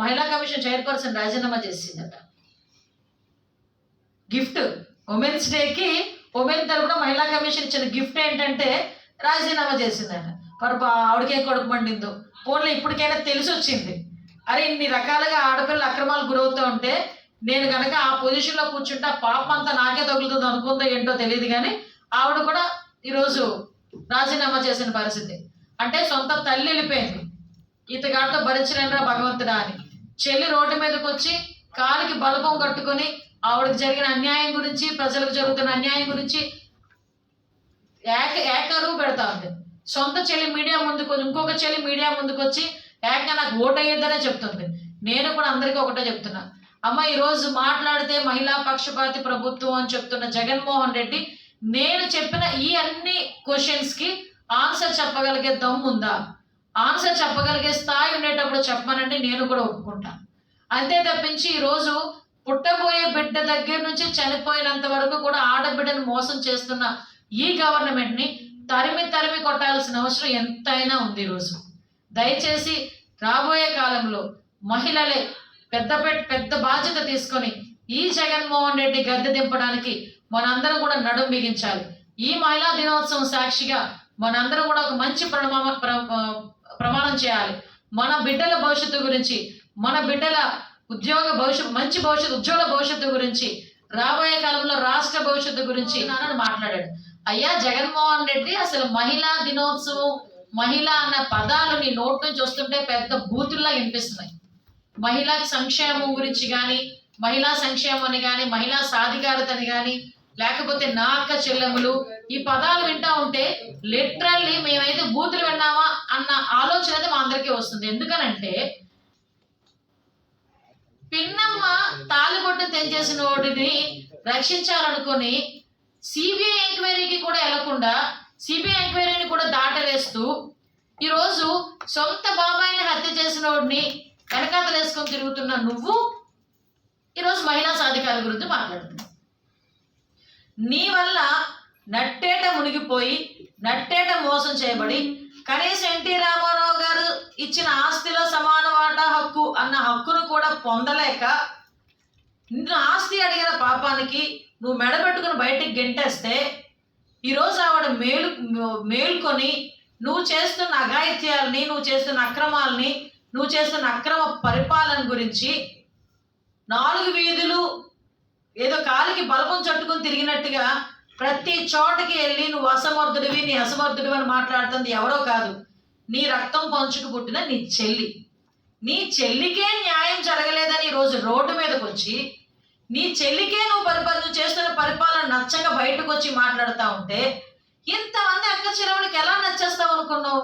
మహిళా commission chairperson రాజీనామా చేసిందట. గిఫ్ట్. ఉమెన్స్ డేకి ఉమెన్ తరపున మహిళా కమిషన్ ఇచ్చిన గిఫ్ట్ ఏంటంటే రాజీనామా చేసిందట. మరి ఆవిడకే కొడుకు మండిందో. పోన్లే ఇప్పటికైనా తెలిసి వచ్చింది అరే ఇన్ని రకాలుగా ఆడపిల్లలు అక్రమాలు గురవుతూ ఉంటే నేను కనుక ఆ పొజిషన్లో కూర్చుంటే ఆ పాప అంతా నాకే తగులుతుంది అనుకుందో ఏంటో తెలియదు కానీ ఆవిడ కూడా ఈరోజు రాజీనామా చేసిన పరిస్థితి. అంటే సొంత తల్లి వెళ్ళిపోయింది. ఇతగాడితో భరించలేనరా భగవంతుడా అని. చెల్లి రోడ్డు మీదకి వచ్చి కాలికి బలపం కట్టుకొని ఆవిడకి జరిగిన అన్యాయం గురించి ప్రజలకు జరుగుతున్న అన్యాయం గురించి ఏక ఏకరువు పెడతా ఉంది. సొంత చెల్లి మీడియా ముందుకు ఇంకొక చెల్లి మీడియా ముందుకు వచ్చి ఏక నాకు ఓటు చెప్తుంది. నేను కూడా అందరికీ ఒకటే చెప్తున్నా. అమ్మ ఈరోజు మాట్లాడితే మహిళా పక్షపాతి ప్రభుత్వం అని చెప్తున్న జగన్మోహన్ రెడ్డి నేను చెప్పిన ఈ అన్ని క్వశ్చన్స్కి ఆన్సర్ చెప్పగలిగే దమ్ము ఉందా ఆన్సర్ చెప్పగలిగే స్థాయి ఉండేటప్పుడు చెప్పమనండి నేను కూడా ఒప్పుకుంటాను అంతే తప్పించి ఈరోజు పుట్టబోయే బిడ్డ దగ్గర నుంచి చనిపోయినంత వరకు కూడా ఆడబిడ్డను మోసం చేస్తున్న ఈ గవర్నమెంట్ని తరిమి తరిమి కొట్టాల్సిన అవసరం ఎంతైనా ఉంది ఈరోజు. దయచేసి రాబోయే కాలంలో మహిళలే పెద్ద పెద్ద బాధ్యత తీసుకొని ఈ జగన్మోహన్ రెడ్డి గద్దె దింపడానికి మనందరం కూడా నడుం బిగించాలి. ఈ మహిళా దినోత్సవం సాక్షిగా మనందరం కూడా ఒక మంచి ప్రణామ ప్ర- ప్రమాణం చేయాలి. మన బిడ్డల భవిష్యత్తు గురించి మన బిడ్డల ఉద్యోగ భవిష్యత్తు మంచి భవిష్యత్తు ఉజ్వల భవిష్యత్తు గురించి రాబోయే కాలంలో రాష్ట్ర భవిష్యత్తు గురించి నాన్న మాట్లాడాడు. అయ్యా జగన్మోహన్ రెడ్డి అసలు మహిళా దినోత్సవం మహిళ అన్న పదాలు నీ నోట్ నుంచి వస్తుంటే పెద్ద బూతుల్లా వినిపిస్తున్నాయి. మహిళా సంక్షేమం గురించి కానీ మహిళా సంక్షేమం అని కానీ మహిళా సాధికారతని కానీ లేకపోతే నా అక్క చెల్లెములు? ఈ పదాలు వింటా ఉంటే లిటరల్లీ మేమైతే బూతులు విన్నామా అన్న ఆలోచన అయితే మా అందరికీ వస్తుంది. ఎందుకనంటే పిన్నమ్మ తాలిబొట్టు తెంచేసిన వాడిని రక్షించాలనుకొని సిబిఐ ఎంక్వైరీకి కూడా వెళ్ళకుండా సిబిఐ ఎంక్వైరీని కూడా దాటవేస్తూ ఈరోజు సొంత బాబాయిని హత్య చేసిన వాడిని వెనకాతలు వేసుకొని తిరుగుతున్న నువ్వు ఈరోజు మహిళా సాధికార గురించి మాట్లాడుతున్నావు. నీ వల్ల నట్టేట మునిగిపోయి నట్టేట మోసం చేయబడి కనీసం ఎన్టీ రామారావు గారు ఇచ్చిన ఆస్తిలో సమాన వాటా హక్కు అన్న హక్కును కూడా పొందలేక నిన్ను ఆస్తి అడిగిన పాపానికి నువ్వు మెడబెట్టుకుని బయటికి గెంటేస్తే ఈరోజు ఆవిడ మేలు మేల్కొని నువ్వు చేస్తున్న అఘాయిత్యాలని నువ్వు చేస్తున్న అక్రమాలని నువ్వు చేస్తున్న అక్రమ పరిపాలన గురించి నాలుగు వీధులు ఏదో కాలికి బలపం చట్టుకుని తిరిగినట్టుగా ప్రతి చోటకి వెళ్ళి నువ్వు అసమర్థుడివి నీ అసమర్థుడివి అని మాట్లాడుతుంది ఎవరో కాదు. నీ రక్తం పంచుకు పుట్టిన నీ చెల్లి. నీ చెల్లికే న్యాయం జరగలేదని ఈరోజు రోడ్డు మీదకి వచ్చి నీ చెల్లికే నువ్వు పరిపాలన నువ్వు చేస్తున్న పరిపాలన నచ్చక బయటకు వచ్చి మాట్లాడుతూ ఉంటే ఇంతమంది అక్క చెల్లెవులకి ఎలా నచ్చేస్తావు అనుకున్నావు?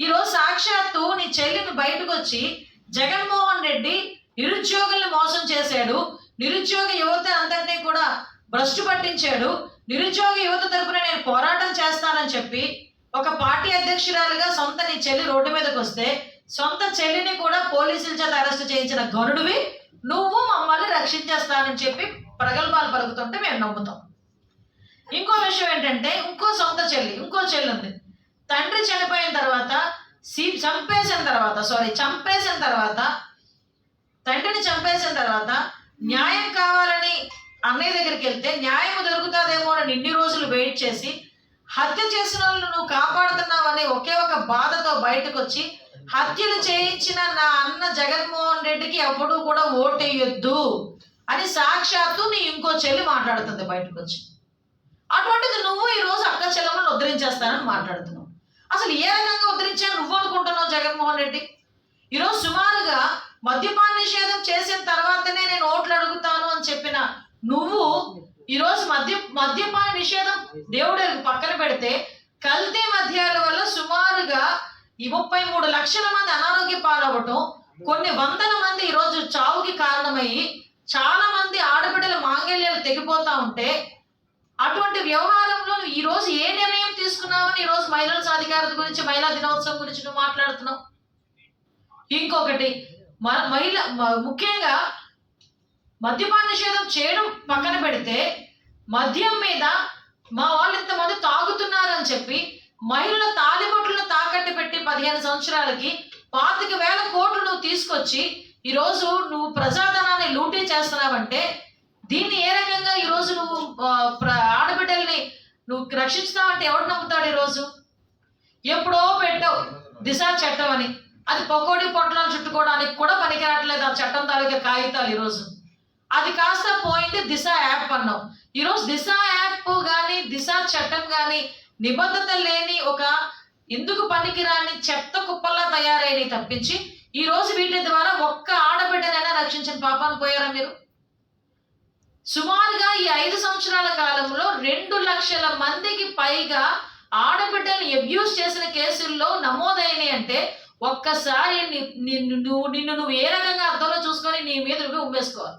ఈరోజు సాక్షాత్తు నీ చెల్లిని బయటకు వచ్చి జగన్మోహన్ రెడ్డి నిరుద్యోగుల్ని మోసం చేశాడు నిరుద్యోగ యువత అందరినీ కూడా భ్రష్టు పట్టించాడు. నిరుద్యోగ యువత తరపున నేను పోరాటం చేస్తానని చెప్పి ఒక పార్టీ అధ్యక్షురాలుగా సొంత నీ చెల్లి రోడ్డు మీదకి వస్తే సొంత చెల్లిని కూడా పోలీసుల చేత అరెస్ట్ చేయించిన గరుడివి నువ్వు మమ్మల్ని రక్షించేస్తానని చెప్పి ప్రగల్భాలు పలుకుతుంటే మేము నమ్ముతాం. ఇంకో విషయం ఏంటంటే ఇంకో సొంత చెల్లి ఇంకో చెల్లి ఉంది తండ్రి చనిపోయిన తర్వాత సీ చంపేసిన తర్వాత సారీ చంపేసిన తర్వాత తండ్రిని చంపేసిన తర్వాత న్యాయం కావాలని అన్నయ్య దగ్గరికి వెళ్తే న్యాయం దొరుకుతుందేమో అని ఇన్ని రోజులు వెయిట్ చేసి హత్య చేసిన వాళ్ళు నువ్వు కాపాడుతున్నావని ఒకే ఒక బాధతో బయటకు వచ్చి హత్యలు చేయించిన నా అన్న జగన్మోహన్ రెడ్డికి ఎప్పుడూ కూడా ఓటేయొద్దు అని సాక్షాత్తు నీ ఇంకో చెల్లి మాట్లాడుతుంది బయటకు వచ్చి అటువంటిది నువ్వు ఈరోజు అక్క చెల్లెమ్మను ఉద్ధరించేస్తానని మాట్లాడుతున్నావు. అసలు ఏ రకంగా ఉద్ధరించా నువ్వు అనుకుంటున్నావు జగన్మోహన్ రెడ్డి? ఈరోజు సుమారుగా మద్యపాన్ని నువ్వు ఈరోజు మద్య మద్యపాన నిషేధం దేవుడు పక్కన పెడితే కల్తీ మద్యాల వల్ల సుమారుగా ఈ ముప్పై మూడు లక్షల మంది అనారోగ్య పాలవ్వటం కొన్ని వందల మంది ఈరోజు చావుకి కారణమయ్యి చాలా మంది ఆడబిడ్డల మాంగళ్యాలు తెగిపోతా ఉంటే అటువంటి వ్యవహారంలో నువ్వు ఈ రోజు ఏ నిర్ణయం తీసుకున్నావని ఈ రోజు మహిళల సాధికారత గురించి మహిళా దినోత్సవం గురించి నువ్వు మాట్లాడుతున్నావు? ఇంకొకటి మహిళ ముఖ్యంగా మద్యపాన నిషేధం చేయడం పక్కన పెడితే మద్యం మీద మా వాళ్ళు ఇంతమంది తాగుతున్నారని చెప్పి మహిళల తాలిబొట్లను తాకట్టు పెట్టి పదిహేను సంవత్సరాలకి పాతిక వేల కోట్లు నువ్వు తీసుకొచ్చి ఈరోజు నువ్వు ప్రజాధనాన్ని లూటీ చేస్తున్నావంటే దీన్ని ఏ రకంగా ఈరోజు నువ్వు ఆడబిడ్డల్ని నువ్వు రక్షిస్తున్నావంటే ఎవడు నమ్ముతాడు ఈరోజు? ఎప్పుడో పెట్టావు దిశ చట్టం అని. అది పకోడీ పొట్లాలు చుట్టుకోవడానికి కూడా పనికిరాట్లేదు ఆ చట్టం తాలూకా కాగితాలు ఈరోజు. అది కాస్త పోయింది దిశ యాప్ అన్నాం. ఈరోజు దిశ యాప్ కానీ దిశ చట్టం కానీ నిబద్ధత లేని ఒక ఎందుకు పనికిరాని చెత్త కుప్పల్లా తయారైనవి తప్పించి ఈ రోజు వీటి ద్వారా ఒక్క ఆడబిడ్డనైనా రక్షించిన పాపాన్ని పోయారా మీరు? సుమారుగా ఈ ఐదు సంవత్సరాల కాలంలో రెండు లక్షల మందికి పైగా ఆడబిడ్డలు అబ్యూస్ చేసిన కేసుల్లో నమోదైనవి అంటే ఒక్కసారి నిన్ను నువ్వు నిన్ను నువ్వు ఏ రకంగా అర్థంలో చూసుకొని నీ మీద నువ్వు ఉమ్మేసుకోవాలి.